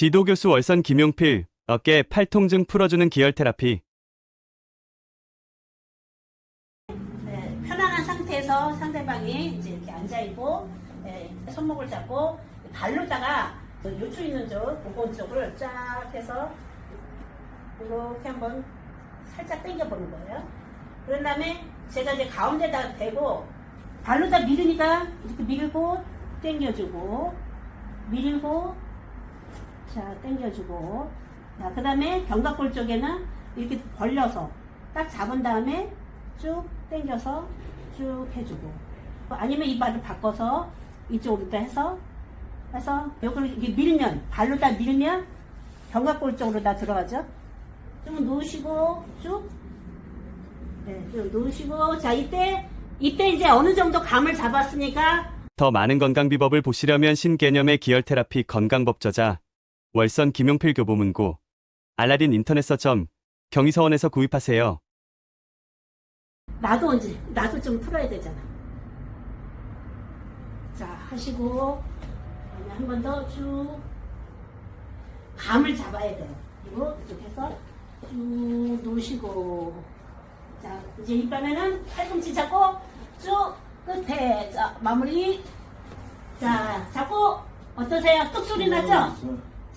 지도교수 월선 김용필, 어깨 팔통증 풀어주는 기혈 테라피. 네, 편안한 상태에서 상대방이 이제 이렇게 앉아있고, 네, 손목을 잡고, 발로다가 요추 있는 쪽, 복권 쪽을 쫙 해서, 이렇게 한번 살짝 당겨보는 거예요. 그런 다음에 제가 이제 가운데다 대고, 발로다 밀으니까 이렇게 밀고, 당겨주고, 밀고, 자, 당겨주고, 자, 그 다음에 견갑골 쪽에는 이렇게 벌려서 딱 잡은 다음에 쭉 당겨서 쭉 해주고. 아니면 이 발을 바꿔서 이쪽으로 다 해서 해서 여기를 이렇게 밀면 발로 다 밀면 견갑골 쪽으로 다 들어가죠? 좀 놓으시고 쭉. 네, 쭉 놓으시고. 자 이때 이때 이제 어느 정도 감을 잡았으니까 더 많은 건강 비법을 보시려면 신개념의 기혈 테라피 건강법 저자 월선 김용필 교보문고 알라딘 인터넷 서점 경의서원에서 구입하세요. 나도 이제 나도 좀 풀어야 되잖아. 자 하시고 한 번 더 쭉 감을 잡아야 돼요. 그리고 이쪽에서 쭉 놓으시고 자 이제 이번에는 팔꿈치 잡고 쭉 끝에 자 마무리 자 잡고 어떠세요? 뚝 소리 나죠?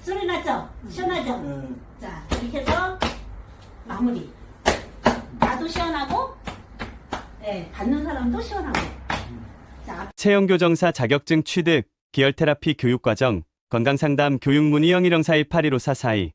소리 나죠? 시원하죠? 네. 자 이렇게 해서 마무리 나도 시원하고 예, 받는 사람도 시원하고 자 체형교정사 자격증 취득, 기혈 테라피 교육과정, 건강상담 교육문의 0114-815442